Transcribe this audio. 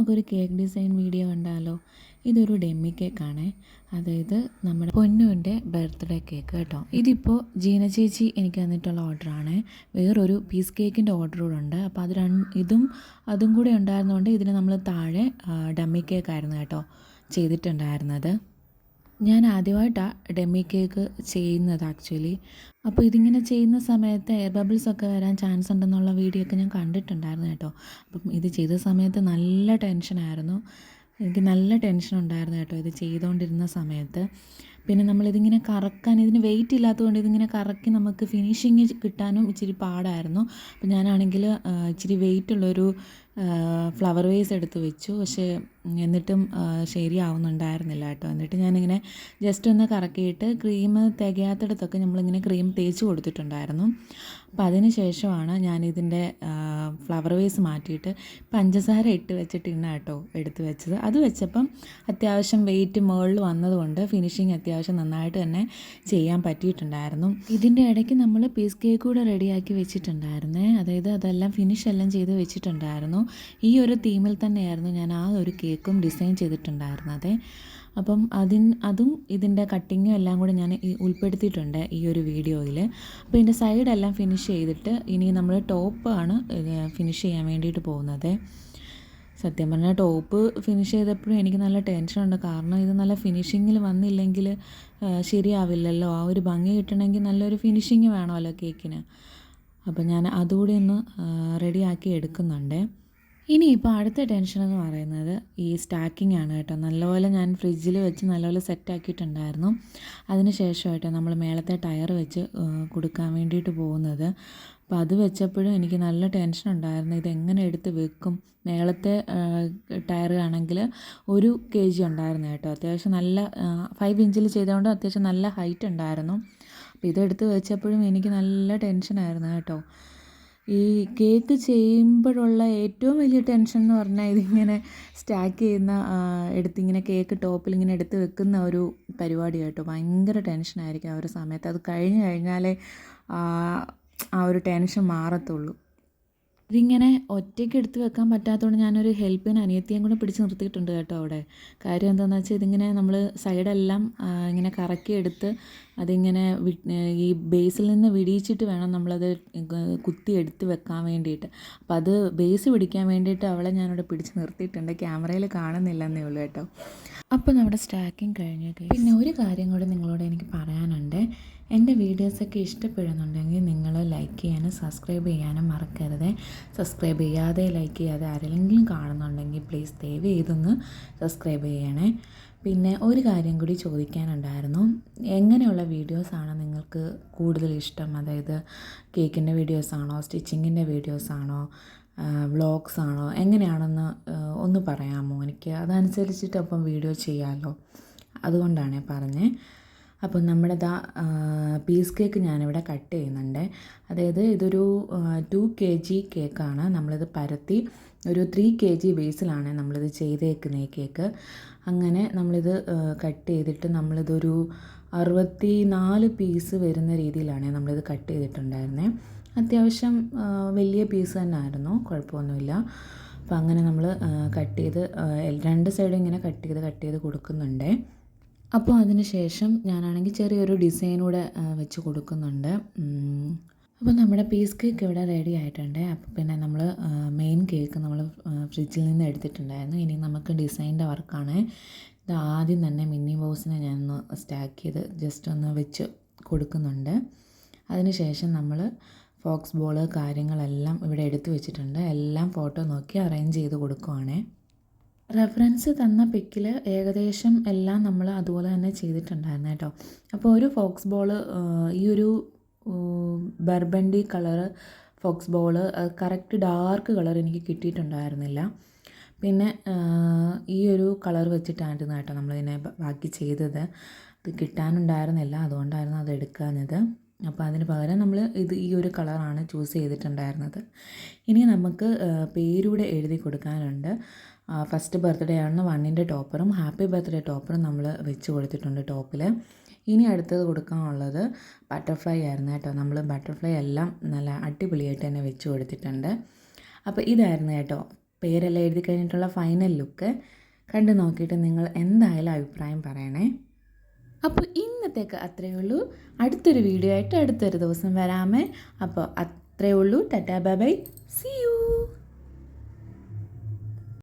നമുക്കൊരു cake design video കണ്ടാലോ? ഇതൊരു ഡെമ്മി കേക്കാണ്. അതായത് നമ്മുടെ പൊന്നുവിന്റെ ബർത്ത്ഡേ കേക്ക് കേട്ടോ. ഇതിപ്പോൾ ജീന ചേച്ചി എനിക്ക് തന്നിട്ടുള്ള ഓർഡറാണ്. വേറൊരു പീസ് കേക്കിന്റെ ഓർഡർ കൂടെ ഉണ്ട്. അപ്പോൾ അത് രണ്ട് ഇതും അതും കൂടെ ഉണ്ടായിരുന്നതുകൊണ്ട് ഇതിന് നമ്മൾ താഴെ ഡമ്മി കേക്കായിരുന്നു കേട്ടോ ചെയ്തിട്ടുണ്ടായിരുന്നത്. ഞാൻ ആദ്യമായിട്ടാണ് ഡെമ്മി കേക്ക് ചെയ്യുന്നത് ആക്ച്വലി. അപ്പോൾ ഇതിങ്ങനെ ചെയ്യുന്ന സമയത്ത് എയർ ബബിൾസ് ഒക്കെ വരാൻ ചാൻസ് ഉണ്ടെന്നുള്ള വീഡിയോ ഒക്കെ ഞാൻ കണ്ടിട്ടുണ്ടായിരുന്നു കേട്ടോ. അപ്പം ഇത് ചെയ്ത സമയത്ത് നല്ല ടെൻഷനായിരുന്നു. എനിക്ക് നല്ല ടെൻഷൻ ഉണ്ടായിരുന്നു കേട്ടോ ഇത് ചെയ്തുകൊണ്ടിരുന്ന സമയത്ത്. പിന്നെ നമ്മളിതിങ്ങനെ കറക്കാൻ ഇതിന് വെയിറ്റ് ഇല്ലാത്തതുകൊണ്ട് ഇതിങ്ങനെ കറക്കി നമുക്ക് ഫിനിഷിങ് കിട്ടാനും ഇച്ചിരി പാടായിരുന്നു. അപ്പം ഞാനാണെങ്കിൽ ഇച്ചിരി വെയിറ്റ് ഉള്ളൊരു ഫ്ലവർ വേസ് എടുത്ത് വെച്ചു. പക്ഷേ എന്നിട്ടും ശരിയാവുന്നുണ്ടായിരുന്നില്ല കേട്ടോ. എന്നിട്ട് ഞാനിങ്ങനെ ജസ്റ്റ് ഒന്ന് കറക്കിയിട്ട് ക്രീം തികയാത്തിടത്തൊക്കെ നമ്മളിങ്ങനെ ക്രീം തേച്ച് കൊടുത്തിട്ടുണ്ടായിരുന്നു. അപ്പോൾ അതിന് ശേഷമാണ് ഞാനിതിന്റെ ഫ്ലവർ വേസ് മാറ്റിയിട്ട് പഞ്ചസാര ഇട്ട് വെച്ചിട്ടാണ് കേട്ടോ എടുത്ത് വെച്ചത്. അത് വെച്ചപ്പം അത്യാവശ്യം വെയിറ്റ് മുകളിൽ വന്നതുകൊണ്ട് ഫിനിഷിങ് അത്യാവശ്യം നന്നായിട്ട് തന്നെ ചെയ്യാൻ പറ്റിയിട്ടുണ്ടായിരുന്നു. ഇതിന്റെ ഇടയ്ക്ക് നമ്മൾ പീസ് കേക്ക് കൂടെ റെഡിയാക്കി വെച്ചിട്ടുണ്ടായിരുന്നേ. അതായത് അതെല്ലാം ഫിനിഷ് എല്ലാം ചെയ്ത് വെച്ചിട്ടുണ്ടായിരുന്നു. ഈ ഒരു തീമിൽ തന്നെയായിരുന്നു ഞാൻ ആ ഒരു കേക്കും ഡിസൈൻ ചെയ്തിട്ടുണ്ടായിരുന്നത്. അപ്പം അതിൻ അതും ഇതിന്റെ കട്ടിങ്ങും എല്ലാം കൂടെ ഞാൻ ഉൾപ്പെടുത്തിയിട്ടുണ്ട് ഈ ഒരു വീഡിയോയിൽ. അപ്പോൾ ഇതിന്റെ സൈഡെല്ലാം ഫിനിഷ് ചെയ്തിട്ട് ഇനി നമ്മൾ ടോപ്പാണ് ഫിനിഷ് ചെയ്യാൻ വേണ്ടിയിട്ട് പോകുന്നത്. സത്യം പറഞ്ഞാൽ ടോപ്പ് ഫിനിഷ് ചെയ്തപ്പോഴും എനിക്ക് നല്ല ടെൻഷനുണ്ട് കാരണം ഇത് നല്ല ഫിനിഷിങ്ങിൽ വന്നില്ലെങ്കിൽ ശരിയാവില്ലല്ലോ. ആ ഒരു ഭംഗി കിട്ടണമെങ്കിൽ നല്ലൊരു ഫിനിഷിങ് വേണമല്ലോ കേക്കിന് അപ്പോൾ ഞാൻ അതുകൂടി ഒന്ന് റെഡിയാക്കി എടുക്കുന്നുണ്ട്. ഇനിയിപ്പോൾ അടുത്ത ടെൻഷൻ എന്ന് പറയുന്നത് ഈ സ്റ്റാക്കിംഗ് ആണ് കേട്ടോ. നല്ലപോലെ ഞാൻ ഫ്രിഡ്ജിൽ വെച്ച് നല്ലപോലെ സെറ്റ് ആക്കിയിട്ടുണ്ടായിരുന്നു. അതിന് ശേഷമായിട്ട് നമ്മൾ മേളത്തെ ടയർ വെച്ച് കൊടുക്കാൻ വേണ്ടിയിട്ട് പോകുന്നത്. അപ്പോൾ അത് വെച്ചപ്പോഴും എനിക്ക് നല്ല ടെൻഷൻ ഉണ്ടായിരുന്നു. ഇതെങ്ങനെ എടുത്ത് വെക്കും? മേളത്തെ ടയർ ആണെങ്കിൽ ഒരു കെ ജി ഉണ്ടായിരുന്നു കേട്ടോ. അത്യാവശ്യം നല്ല ഫൈവ് ഇഞ്ചിൽ ചെയ്തുകൊണ്ട് അത്യാവശ്യം നല്ല ഹൈറ്റ് ഉണ്ടായിരുന്നു. അപ്പോൾ ഇതെടുത്ത് വെച്ചപ്പോഴും എനിക്ക് നല്ല ടെൻഷനായിരുന്നു കേട്ടോ. ഈ കേക്ക് ചെയ്യുമ്പോഴുള്ള ഏറ്റവും വലിയ ടെൻഷൻ എന്ന് പറഞ്ഞാൽ ഇതിങ്ങനെ സ്റ്റാക്ക് ചെയ്യുന്ന എടുത്തിങ്ങനെ കേക്ക് ടോപ്പിൽ ഇങ്ങനെ എടുത്ത് വെക്കുന്ന ഒരു പരിപാടി കേട്ടോ. ഭയങ്കര ടെൻഷനായിരിക്കും ആ ഒരു സമയത്ത്. അത് കഴിഞ്ഞ് കഴിഞ്ഞാലേ ആ ഒരു ടെൻഷൻ മാറത്തുള്ളൂ. ഇതിങ്ങനെ ഒറ്റയ്ക്ക് എടുത്ത് വെക്കാൻ പറ്റാത്തതുകൊണ്ട് ഞാനൊരു ഹെൽപ്പിന് അനിയത്തിയും കൂടെ പിടിച്ച് നിർത്തിയിട്ടുണ്ട് കേട്ടോ അവിടെ. കാര്യം എന്താണെന്ന് വെച്ചാൽ ഇതിങ്ങനെ നമ്മൾ സൈഡെല്ലാം ഇങ്ങനെ കറക്കി എടുത്ത് അതിങ്ങനെ ഈ ബേസിൽ നിന്ന് വിടിയിച്ചിട്ട് വേണം നമ്മളത് കുത്തി എടുത്ത് വെക്കാൻ വേണ്ടിയിട്ട്. അപ്പം അത് ബേസ് പിടിക്കാൻ വേണ്ടിയിട്ട് അവളെ ഞാനിവിടെ പിടിച്ച് നിർത്തിയിട്ടുണ്ട്. ക്യാമറയിൽ കാണുന്നില്ല എന്നേ ഉള്ളൂ കേട്ടോ. അപ്പോൾ നമ്മുടെ സ്റ്റാക്കിങ് കഴിഞ്ഞു പിന്നെ ഒരു കാര്യം കൂടി നിങ്ങളോട് എനിക്ക് പറയാനുണ്ട്. എന്റെ വീഡിയോസൊക്കെ ഇഷ്ടപ്പെടുന്നുണ്ടെങ്കിൽ നിങ്ങൾ ലൈക്ക് ചെയ്യാനും സബ്സ്ക്രൈബ് ചെയ്യാനും മറക്കരുത്. സബ്സ്ക്രൈബ് ചെയ്യാതെ ലൈക്ക് ചെയ്യാതെ ആരെങ്കിലും കാണുന്നുണ്ടെങ്കിൽ പ്ലീസ് ദയവ് ചെയ്തൊന്ന് സബ്സ്ക്രൈബ് ചെയ്യണേ. പിന്നെ ഒരു കാര്യം കൂടി ചോദിക്കാനുണ്ടായിരുന്നു. എങ്ങനെയുള്ള വീഡിയോസാണ് നിങ്ങൾക്ക് കൂടുതൽ ഇഷ്ടം? അതായത് കേക്കിന്റെ വീഡിയോസാണോ സ്റ്റിച്ചിങ്ങിന്റെ വീഡിയോസാണോ വ്ളോഗ്സ് ആണോ? എങ്ങനെയാണെന്ന് ഒന്ന് പറയാമോ? എനിക്ക് അതനുസരിച്ചിട്ട് അപ്പം വീഡിയോ ചെയ്യാമല്ലോ അതുകൊണ്ടാണ് പറഞ്ഞത് അപ്പം നമ്മുടെ ദാ പീസ് കേക്ക് ഞാനിവിടെ കട്ട് ചെയ്യുന്നുണ്ട്. അതായത് ഇതൊരു ടു കെ ജി കേക്കാണ് നമ്മളിത് പരത്തി ഒരു ത്രീ കെ ജി ബേസിലാണ് നമ്മളിത് ചെയ്തേക്കുന്നത് ഈ കേക്ക് അങ്ങനെ നമ്മളിത് കട്ട് ചെയ്തിട്ട് നമ്മളിതൊരു അറുപത്തി നാല് പീസ് വരുന്ന രീതിയിലാണ് നമ്മളിത് കട്ട് ചെയ്തിട്ടുണ്ടായിരുന്നത് അത്യാവശ്യം വലിയ പീസ് തന്നെ ആയിരുന്നു കുഴപ്പമൊന്നുമില്ല. അപ്പോൾ അങ്ങനെ നമ്മൾ കട്ട് ചെയ്ത് രണ്ട് സൈഡും ഇങ്ങനെ കട്ട് ചെയ്ത് കട്ട് ചെയ്ത് കൊടുക്കുന്നുണ്ട്. അപ്പോൾ അതിന് ശേഷം ഞാനാണെങ്കിൽ ചെറിയൊരു ഡിസൈനൂടെ വെച്ച് കൊടുക്കുന്നുണ്ട്. അപ്പോൾ നമ്മുടെ പീസ് കേക്ക് ഇവിടെ റെഡി ആയിട്ടുണ്ട്. അപ്പോൾ പിന്നെ നമ്മൾ മെയിൻ കേക്ക് നമ്മൾ ഫ്രിഡ്ജിൽ നിന്ന് എടുത്തിട്ടുണ്ടായിരുന്നു. ഇനി നമുക്ക് ഡിസൈന്റെ വർക്കാണ്. ഇത് ആദ്യം തന്നെ മിന്നി ബോസിനെ ഞാനൊന്ന് സ്റ്റാക്ക് ചെയ്ത് ജസ്റ്റ് ഒന്ന് വെച്ച് കൊടുക്കുന്നുണ്ട്. അതിന് ശേഷം നമ്മൾ ഫോക്സ് ബോൾ കാര്യങ്ങളെല്ലാം ഇവിടെ എടുത്തു വെച്ചിട്ടുണ്ട്. എല്ലാം ഫോട്ടോ നോക്കി അറേഞ്ച് ചെയ്ത് കൊടുക്കുവാണ്. റെഫറൻസ് തന്ന പിക്കിൽ ഏകദേശം എല്ലാം നമ്മൾ അതുപോലെ തന്നെ ചെയ്തിട്ടുണ്ടായിരുന്നു കേട്ടോ. അപ്പോൾ ഒരു ഫോക്സ് ബോൾ ഈ ഒരു burgundy colour fox ball correct dark colour എനിക്ക് കിട്ടിയിട്ടുണ്ടായിരുന്നില്ല. പിന്നെ ഈ ഒരു കളർ വെച്ചിട്ടായിരുന്നു കേട്ടോ നമ്മളിതിനെ ബാക്കി ചെയ്തത്. അത് കിട്ടാനുണ്ടായിരുന്നില്ല. അതുകൊണ്ടായിരുന്നു അത് എടുക്കാഞ്ഞത്. അപ്പോൾ അതിന് പകരം നമ്മൾ ഇത് ഈ ഒരു കളറാണ് ചൂസ് ചെയ്തിട്ടുണ്ടായിരുന്നത്. ഇനി നമുക്ക് പേരൂടെ എഴുതി കൊടുക്കാനുണ്ട്. ഫസ്റ്റ് ബർത്ത്ഡേ ആണ് വണ്ണിന്റെ ടോപ്പറും ഹാപ്പി ബർത്ത്ഡേ ടോപ്പറും നമ്മൾ വെച്ച് കൊടുത്തിട്ടുണ്ട് ടോപ്പിൽ ഇനി അടുത്തത് കൊടുക്കാനുള്ളത് ബട്ടർഫ്ലൈ ആയിരുന്നു കേട്ടോ. നമ്മൾ ബട്ടർഫ്ലൈ എല്ലാം നല്ല അടിപൊളിയായിട്ട് തന്നെ വെച്ച് കൊടുത്തിട്ടുണ്ട്. അപ്പോൾ ഇതായിരുന്നു കേട്ടോ. പേരെല്ലാം എഴുതി കഴിഞ്ഞിട്ടുള്ള ഫൈനൽ ലുക്ക് കണ്ടു നോക്കിയിട്ട് നിങ്ങൾ എന്തായാലും അഭിപ്രായം പറയണേ. അപ്പോൾ ഇന്നത്തേക്ക് അത്രയേ ഉള്ളൂ. അടുത്തൊരു വീഡിയോ ആയിട്ട് അടുത്തൊരു ദിവസം വരാമേ. അപ്പോൾ അത്രയേ ഉള്ളൂ. Tata bye bye. See you